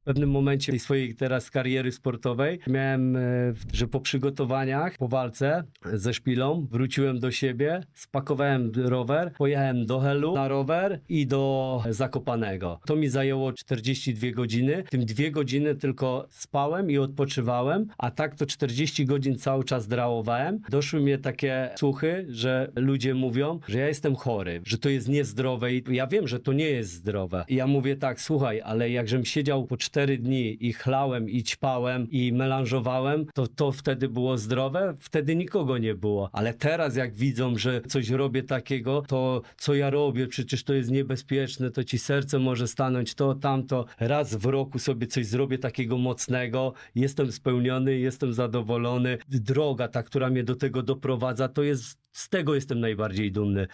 W pewnym momencie tej swojej teraz kariery sportowej miałem, e, że po przygotowaniach, po walce ze szpilą wróciłem do siebie, spakowałem rower, pojechałem do Helu na rower i do Zakopanego. To mi zajęło 42 godziny. W tym dwie godziny tylko spałem i odpoczywałem, a tak to 40 godzin cały czas drałowałem. Doszły mnie takie słuchy, że ludzie mówią, że ja jestem chory, że to jest niezdrowe i ja wiem, że to nie jest zdrowe. I ja mówię tak, słuchaj, ale jakżem siedział po 4 dni i chlałem i ćpałem i melanżowałem, to to wtedy było zdrowe? Wtedy nikogo nie było. Ale teraz jak widzą, że coś robię takiego, to co ja robię, przecież to jest niebezpieczne, to ci serce może stanąć, to, tamto. Raz w roku sobie coś zrobię takiego mocnego, jestem spełniony, jestem zadowolony. Droga ta, która mnie do tego doprowadza, to jest, z tego jestem najbardziej dumny.